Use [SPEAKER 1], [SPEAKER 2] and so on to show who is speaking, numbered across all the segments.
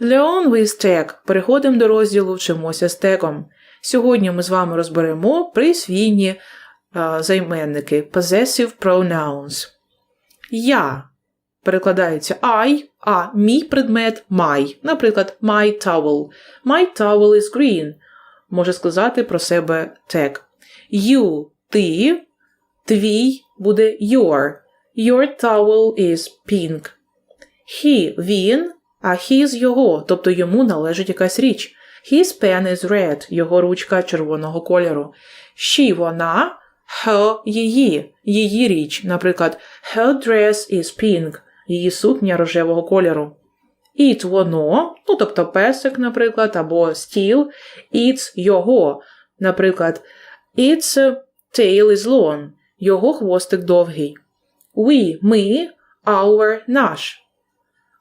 [SPEAKER 1] Learn with tag. Переходимо до розділу Вчимося з тегом. Сьогодні ми з вами розберемо присвійні е, займенники possessive pronouns. Я перекладається I, а мій предмет my. Наприклад, my towel. My towel is green. Може сказати про себе tag. You ти, твій буде your. Your towel is pink. He він, а his його, тобто йому належить якась річ. His pen is red, його ручка червоного кольору. She вона, her її, її річ. Наприклад, her dress is pink, її сукня рожевого кольору. It воно, ну тобто песик, наприклад, або стіл, it's його. Наприклад, its tail is long, його хвостик довгий. We ми, our наш.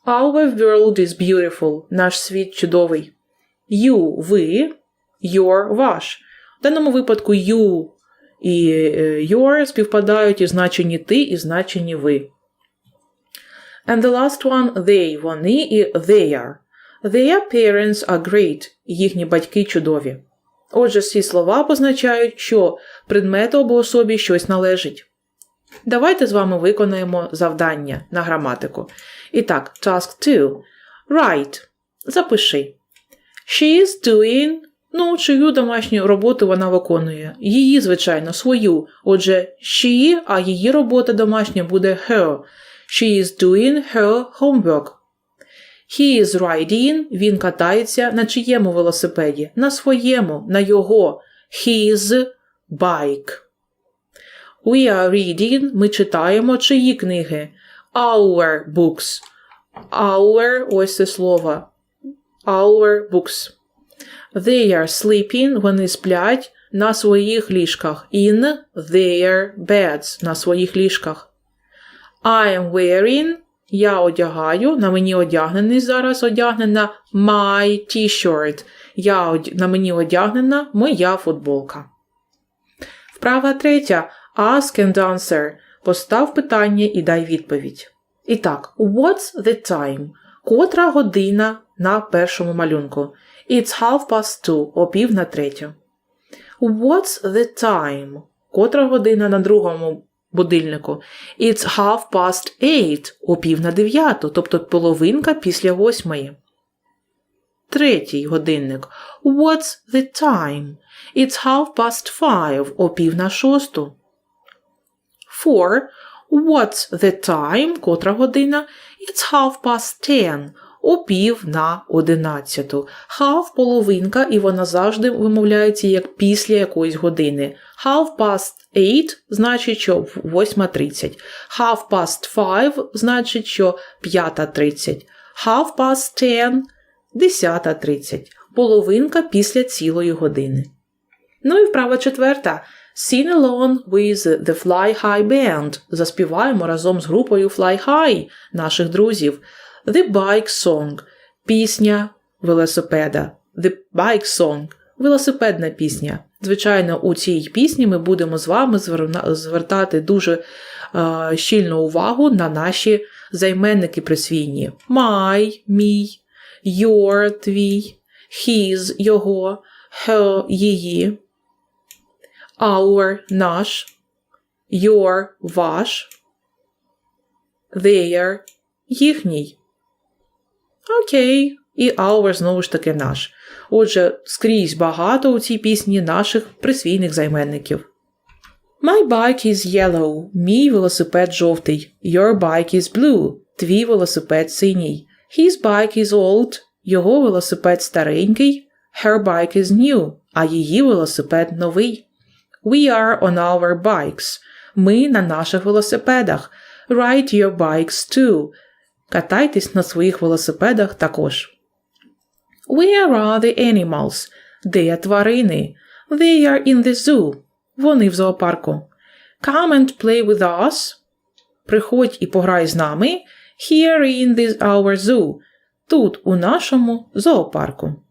[SPEAKER 1] Our world is beautiful, наш світ чудовий. You ви, your ваш. В даному випадку you і е, your співпадають і значені ти, і значені ви. And the last one they, вони і their. Their parents are great, їхні батьки чудові. Отже, ці слова позначають, що предмету або особі щось належить. Давайте з вами виконаємо завдання на граматику. І так, task 2. Write. Запиши. She is doing. Ну, чию домашню роботу вона виконує? Її, звичайно, свою. Отже, she, а її робота домашня буде her. She is doing her homework. He is riding. Він катається на чиєму велосипеді? На своєму, на його. His bike. We are reading. Ми читаємо чиї книги? Our books. Our, ось це слово. Our books. They are sleeping. Вони сплять на своїх ліжках. In their beds. На своїх ліжках. I am wearing. Я одягаю. На мені одягнений зараз одягнена my t-shirt. Я. На мені одягнена моя футболка. Вправа третя. Ask and answer. Постав питання і дай відповідь. І так, what's the time? Котра година на першому малюнку? It's half past two, о пів на третю. What's the time? Котра година на другому будильнику? It's half past eight, о пів на дев'яту, тобто половинка після восьмої. Третій годинник. What's the time? It's half past five, о пів на шосту. Four. What's the time? Котра година? It's half past ten. О пів на одинадцяту. Half – половинка, і вона завжди вимовляється як після якоїсь години. Half past eight значить, що 8.30. Half past five значить, що 5.30. Half past ten – 10.30. Половинка після цілої години. Ну і вправа четверта. Sing along with the Fly High Band. Заспіваємо разом з групою Fly High наших друзів. The Bike Song – пісня велосипеда. The Bike Song – велосипедна пісня. Звичайно, у цій пісні ми будемо з вами звертати дуже е, щільну увагу на наші займенники присвійні. My – мій, your – твій, his – його, her – її, our – наш, your – ваш, their – їхній. Окей, і our знову ж таки наш. Отже, скрізь багато у цій пісні наших присвійних займенників. My bike is yellow. Мій велосипед жовтий. Your bike is blue. Твій велосипед синій. His bike is old. Його велосипед старенький. Her bike is new. А її велосипед новий. We are on our bikes. Ми на наших велосипедах. Ride your bikes too. Катайтесь на своїх велосипедах також. Where are the animals? Де тварини? They are in the zoo. Вони в зоопарку. Come and play with us. Приходь і пограй з нами. Here in this our zoo. Тут, у нашому зоопарку.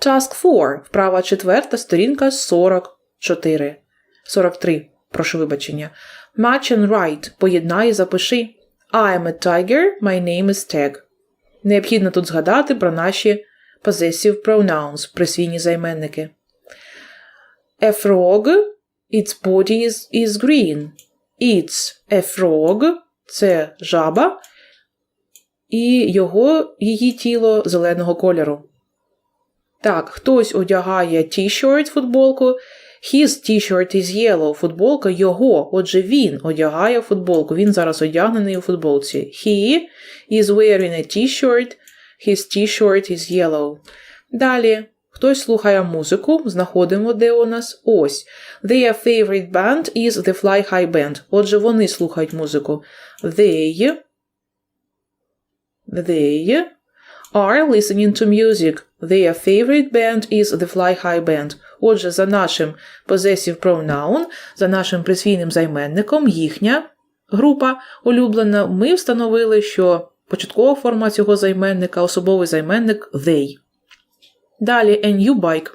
[SPEAKER 1] Task 4. Вправа четверта, сторінка 44. 43. Прошу вибачення. Match and write. Поєднай і запиши. I am a tiger, my name is Tag. Необхідно тут згадати про наші possessive pronouns, присвійні займенники. A frog, its body is, is green. It's a frog – це жаба, і його, її тіло зеленого кольору. Так, хтось одягає t-shirt, футболку. His t-shirt is yellow. Футболка його. Отже, він одягає футболку. Він зараз одягнений у футболці. He is wearing a t-shirt. His t-shirt is yellow. Далі. Хтось слухає музику. Знаходимо, де у нас. Ось. Their favorite band is the Fly High Band. Отже, вони слухають музику. They. They are listening to music. Their favorite band is the Fly High Band. Отже, за нашим possessive pronoun, за нашим присвійним займенником, їхня група улюблена, ми встановили, що початкова форма цього займенника, особовий займенник they. Далі a new bike.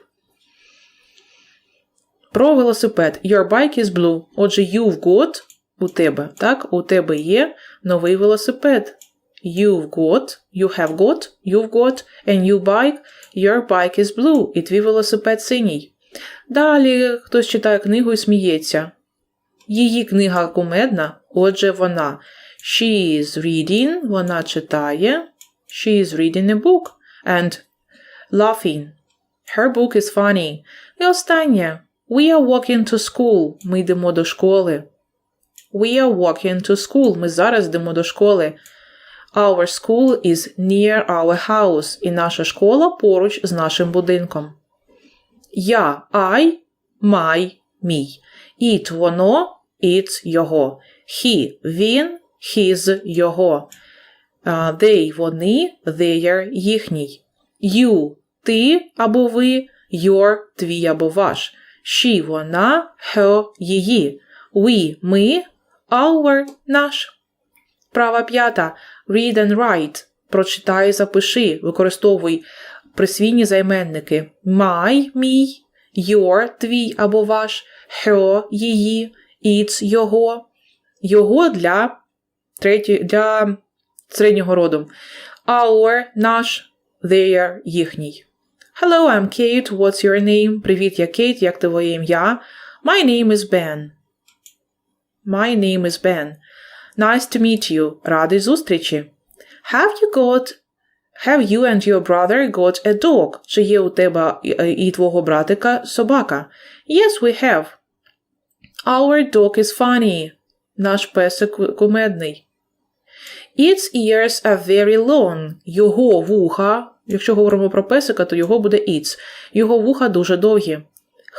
[SPEAKER 1] Про велосипед. Your bike is blue. Отже, you've got у тебе, так? У тебе є новий велосипед. You've got, you have got, you've got a new bike, your bike is blue, і твій велосипед синій. Далі хтось читає книгу і сміється. Її книга кумедна, отже, вона. She is reading, вона читає. She is reading a book and laughing. Her book is funny. І останнє. We are walking to school. Ми йдемо до школи. We are walking to school. Ми зараз йдемо до школи. Our school is near our house. І наша школа поруч з нашим будинком. Я, I, my, мій. It, воно, it's, його. He, він, his, його. Uh, they, вони, their, їхній. You, ти або ви, your, твій або ваш. She, вона, her, її. We, ми, our, наш. Права п'ята. Read and write. Прочитай запиши. Використовуй присвійні займенники. My – мій, your – твій або ваш, her – її, its – його. Його для, треті, для середнього роду. Our – наш, their – їхній. Hello, I'm Kate. What's your name? Привіт, я Кейт. Як твоє ім'я? My name is Ben. My name is Ben. Nice to meet you. Радий зустрічі. Have you got Have you and your brother got a dog? Чи є у тебе і, і твого братика собака? Yes, we have. Our dog is funny. Наш песик кумедний. Its ears are very long. Його вуха, якщо говоримо про песика, то його буде its. Його вуха дуже довгі.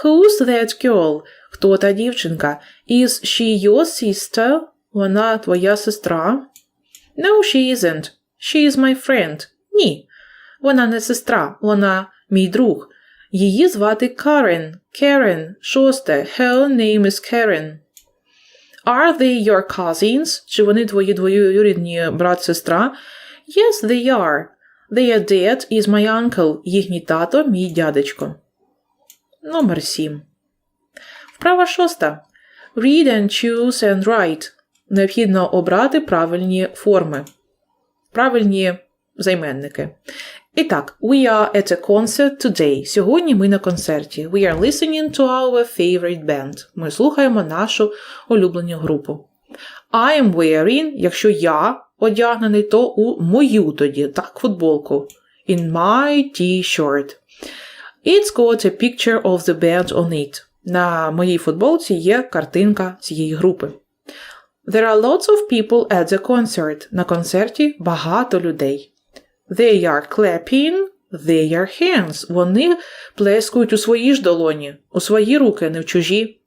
[SPEAKER 1] Who's that girl? Хто та дівчинка? Is she your sister? Вона твоя сестра? No, she isn't. She is my friend. Ні. Вона не сестра, вона мій друг. Її звати Карен. Karen. Шосте. Her name is Karen. Are they your cousins? Чи вони твої двоюрідні брат-сестра? Yes, they are. Their dad is my uncle. Їхній тато – мій дядечко. Номер 7. Вправа шоста. Read and choose and write. Необхідно обрати правильні форми. Правильні займенники. І так, we are at a concert today. Сьогодні ми на концерті. We are listening to our favorite band. Ми слухаємо нашу улюблену групу. I am wearing, якщо я одягнений, то у мою тоді, так, футболку. In my t-shirt. It's got a picture of the band on it. На моїй футболці є картинка цієї групи. There are lots of people at the concert. На концерті багато людей. They are clapping their hands. Вони плескають у свої ж долоні, у свої руки, не в чужі.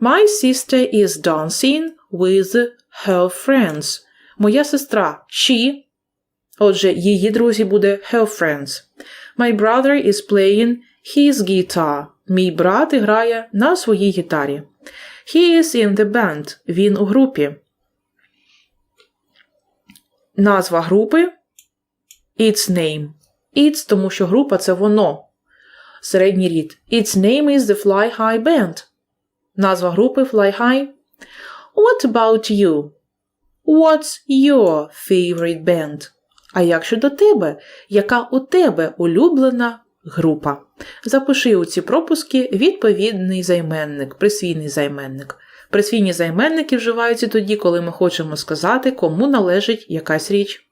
[SPEAKER 1] My sister is dancing with her friends. Моя сестра she. Отже, її друзі буде her friends. My brother is playing his guitar. Мій брат грає на своїй гітарі. He is in the band. Він у групі. Назва групи Its name. Its, тому що група це воно. Середній рід. Its name is the Fly High Band. Назва групи Fly High. What about you? What's your favorite band? А як щодо тебе? Яка у тебе улюблена група? Запиши у ці пропуски відповідний займенник, присвійний займенник. Присвійні займенники вживаються тоді, коли ми хочемо сказати, кому належить якась річ.